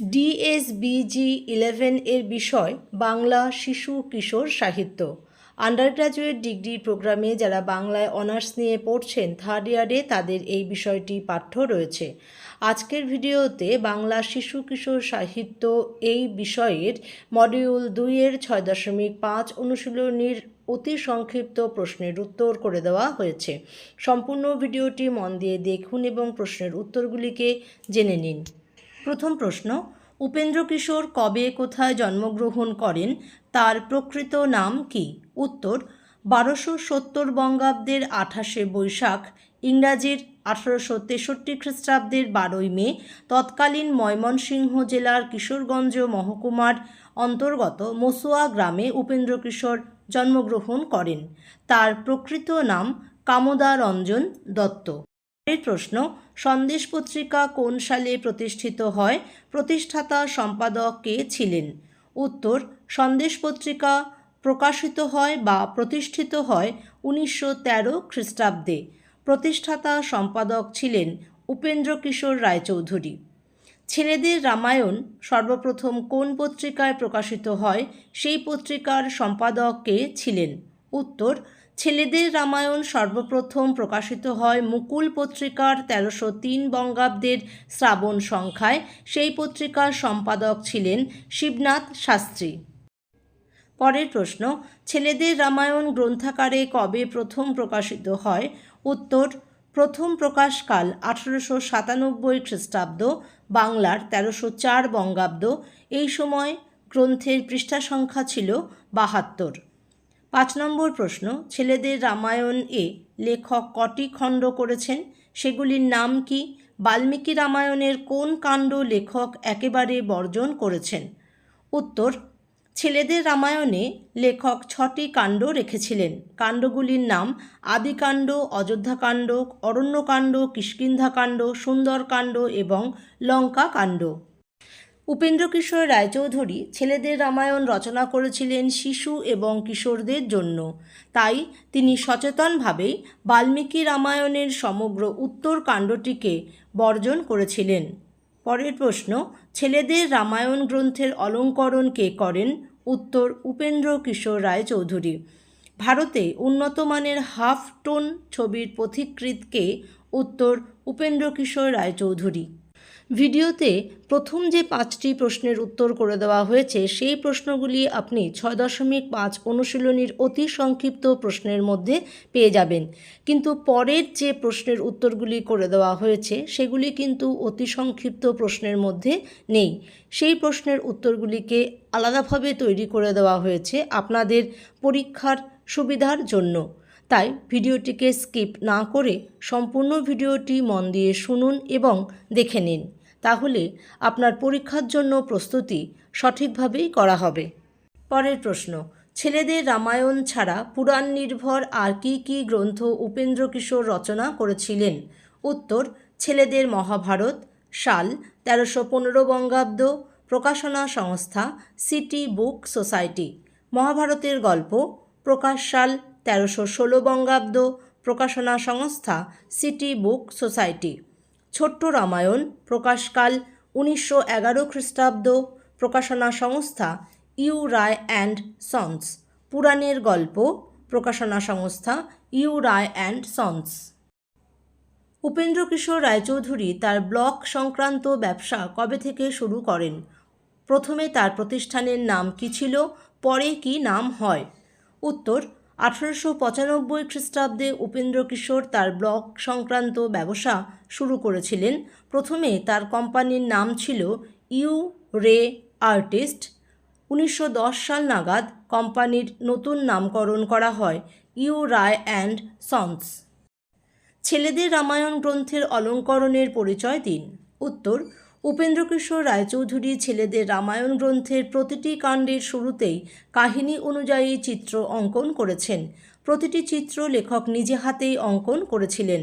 ডিএসবিজি eleven এর বিষয় বাংলা শিশু কিশোর সাহিত্য। আন্ডার গ্র্যাজুয়েট ডিগ্রি প্রোগ্রামে যারা বাংলায় অনার্স নিয়ে পড়ছেন থার্ড ইয়ারে তাদের এই বিষয়টি পাঠ্য রয়েছে। আজকের ভিডিওতে বাংলা শিশু কিশোর সাহিত্য এই বিষয়ের মডিউল দুইয়ের ছয় দশমিক পাঁচ অনুশীলনীর অতি সংক্ষিপ্ত প্রশ্নের উত্তর করে দেওয়া হয়েছে। সম্পূর্ণ ভিডিওটি মন দিয়ে দেখুন এবং প্রশ্নের উত্তরগুলিকে জেনে নিন। প্রথম প্রশ্ন, উপেন্দ্র কিশোর কবে কোথায় জন্মগ্রহণ করেন, তার প্রকৃত নাম কি? উত্তর, বারোশো সত্তর বঙ্গাব্দের আঠাশে বৈশাখ, ইংরাজির আঠারোশো তেষট্টি খ্রিস্টাব্দের বারোই মে, তৎকালীন ময়মনসিংহ জেলার কিশোরগঞ্জ মহকুমার অন্তর্গত মসুয়া গ্রামে উপেন্দ্র কিশোর জন্মগ্রহণ করেন। তার প্রকৃত নাম কামদা রঞ্জন দত্ত। প্রশ্ন, সন্দেশ পত্রিকা কোন সালে প্রতিষ্ঠিত হয়, প্রতিষ্ঠাতা সম্পাদক কে ছিলেন? উত্তর, সন্দেশ পত্রিকা প্রকাশিত হয় বা প্রতিষ্ঠিত হয় উনিশশো তেরো খ্রিস্টাব্দে। প্রতিষ্ঠাতা সম্পাদক ছিলেন উপেন্দ্র কিশোর রায়চৌধুরী। ছেলেদের রামায়ণ সর্বপ্রথম কোন পত্রিকায় প্রকাশিত হয়, সেই পত্রিকার সম্পাদক কে ছিলেন? উত্তর, ছেলেদের রামায়ণ সর্বপ্রথম প্রকাশিত হয় মুকুল পত্রিকার তেরোশো তিন বঙ্গাব্দের শ্রাবণ সংখ্যায়। সেই পত্রিকার সম্পাদক ছিলেন শিবনাথ শাস্ত্রী। পরের প্রশ্ন, ছেলেদের রামায়ণ গ্রন্থাকারে কবে প্রথম প্রকাশিত হয়? উত্তর, প্রথম প্রকাশকাল আঠারোশো সাতানব্বই খ্রিস্টাব্দ, বাংলার তেরোশো চার বঙ্গাব্দ। এই সময় গ্রন্থের পৃষ্ঠা সংখ্যা ছিল বাহাত্তর। পাঁচ নম্বর প্রশ্ন, ছেলেদের রামায়ণ এ লেখক কটি খণ্ড করেছেন? সেগুলির নাম কি? বাল্মীকি রামায়ণের কোন কাণ্ড লেখক একেবারে বর্জন করেছেন? উত্তর, ছেলেদের রামায়ণে লেখক ছটি কাণ্ড রেখেছিলেন। কাণ্ডগুলির নাম, আদিকাণ্ড, অযোধ্যাকাণ্ড, অরণ্যকাণ্ড, কিষ্কিন্ধাকাণ্ড, সুন্দরকাণ্ড এবং লঙ্কাকাণ্ড। উপেন্দ্র কিশোর রায়চৌধুরী ছেলেদের রামায়ণ রচনা করেছিলেন শিশু এবং কিশোরদের জন্য। তাই তিনি সচেতনভাবেই বাল্মীকি রামায়ণের সমগ্র উত্তর কাণ্ডটিকে বর্জন করেছিলেন। পরের প্রশ্ন, ছেলেদের রামায়ণ গ্রন্থের অলঙ্করণ কে করেন? উত্তর উপেন্দ্র কিশোর রায়চৌধুরী। ভারতে উন্নত মানের হাফ টোন ছবির পথিকৃতকে উত্তর উপেন্দ্র কিশোর রায়চৌধুরী। ভিডিওতে প্রথম যে পাঁচটি প্রশ্নের উত্তর করে দেওয়া হয়েছে, সেই প্রশ্নগুলি আপনি ছয় দশমিক পাঁচ অনুশীলনীর অতি সংক্ষিপ্ত প্রশ্নের মধ্যে পেয়ে যাবেন। কিন্তু পরের যে প্রশ্নের উত্তরগুলি করে দেওয়া হয়েছে, সেগুলি কিন্তু অতি সংক্ষিপ্ত প্রশ্নের মধ্যে নেই। সেই প্রশ্নের উত্তরগুলিকে আলাদাভাবে তৈরি করে দেওয়া হয়েছে আপনাদের পরীক্ষার সুবিধার জন্য। তাই ভিডিওটিকে স্কিপ না করে সম্পূর্ণ ভিডিওটি মন দিয়ে শুনুন এবং দেখে নিন। তাহলে আপনার পরীক্ষার জন্য প্রস্তুতি সঠিকভাবেই করা হবে। পরের প্রশ্ন, ছেলেদের রামায়ণ ছাড়া পুরাণ নির্ভর আর কি কি গ্রন্থ উপেন্দ্র কিশোর রচনা করেছিলেন? উত্তর, ছেলেদের মহাভারত সাল তেরোশো পনেরো বঙ্গাব্দ, প্রকাশনা সংস্থা, সিটি বুক সোসাইটি। মহাভারতের গল্প, প্রকাশ সাল তেরোশো ষোলো বঙ্গাব্দ, প্রকাশনা সংস্থা, সিটি বুক সোসাইটি। ছোট্ট রামায়ণ প্রকাশকাল উনিশশো এগারো খ্রিস্টাব্দ, প্রকাশনা সংস্থা ইউ রায় অ্যান্ড সন্স। পুরাণের গল্প, প্রকাশনা সংস্থা U Ray and Sons. Upendra Kishore Raychaudhuri তার ব্লক সংক্রান্ত ব্যবসা কবে থেকে শুরু করেন? প্রথমে তার প্রতিষ্ঠানের নাম কি ছিল? পরে কি নাম হয়? উত্তর আঠারোশো পঁচানব্বই খ্রিস্টাব্দে উপেন্দ্র কিশোর তার ব্লক সংক্রান্ত ব্যবসা শুরু করেছিলেন। প্রথমে তার কোম্পানির নাম ছিল ইউ রে আর্টিস্ট। উনিশশো দশ সাল নাগাদ কোম্পানির নতুন নামকরণ করা হয় ইউ রায় অ্যান্ড সন্স। ছেলেদের রামায়ণ গ্রন্থের অলঙ্করণের পরিচয় দিন। উত্তর উপেন্দ্রকিশোর রায়চৌধুরী ছেলেদের রামায়ণ গ্রন্থের প্রতিটি কাণ্ডের শুরুতেই কাহিনী অনুযায়ী চিত্র অঙ্কন করেছেন। প্রতিটি চিত্র লেখক নিজে হাতেই অঙ্কন করেছিলেন।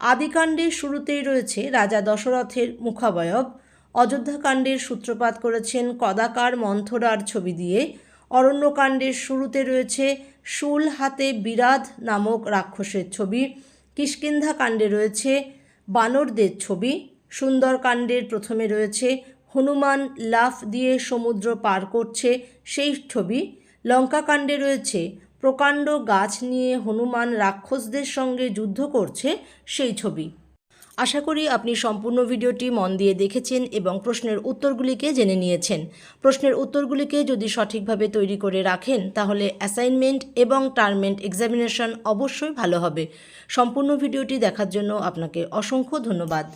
আদিকাণ্ডের শুরুতেই রয়েছে রাজা দশরথের মুখাবয়ব। অযোধ্যাকাণ্ডের সূত্রপাত করেছেন কদাকার মন্থরার ছবি দিয়ে। অরণ্যকাণ্ডের শুরুতে রয়েছে শুল হাতে বিরাধ নামক রাক্ষসের ছবি। কিষ্কিন্ধা কাণ্ডে রয়েছে বানরদের ছবি। সুন্দরকাণ্ডের প্রথমে রয়েছে, হনুমান লাফ দিয়ে সমুদ্র পার করছে সেই ছবি। লঙ্কাকাণ্ডে রয়েছে, প্রকাণ্ড গাছ নিয়ে হনুমান রাক্ষসদের সঙ্গে যুদ্ধ করছে সেই ছবি। আশা করি আপনি সম্পূর্ণ ভিডিওটি মন দিয়ে দেখেছেন এবং প্রশ্নের উত্তরগুলিকে জেনে নিয়েছেন। প্রশ্নের উত্তরগুলিকে যদি সঠিকভাবে তৈরি করে রাখেন, তাহলে অ্যাসাইনমেন্ট এবং টার্মেন্ট এক্সামিনেশন অবশ্যই ভালো হবে। সম্পূর্ণ ভিডিওটি দেখার জন্য আপনাকে অসংখ্য ধন্যবাদ।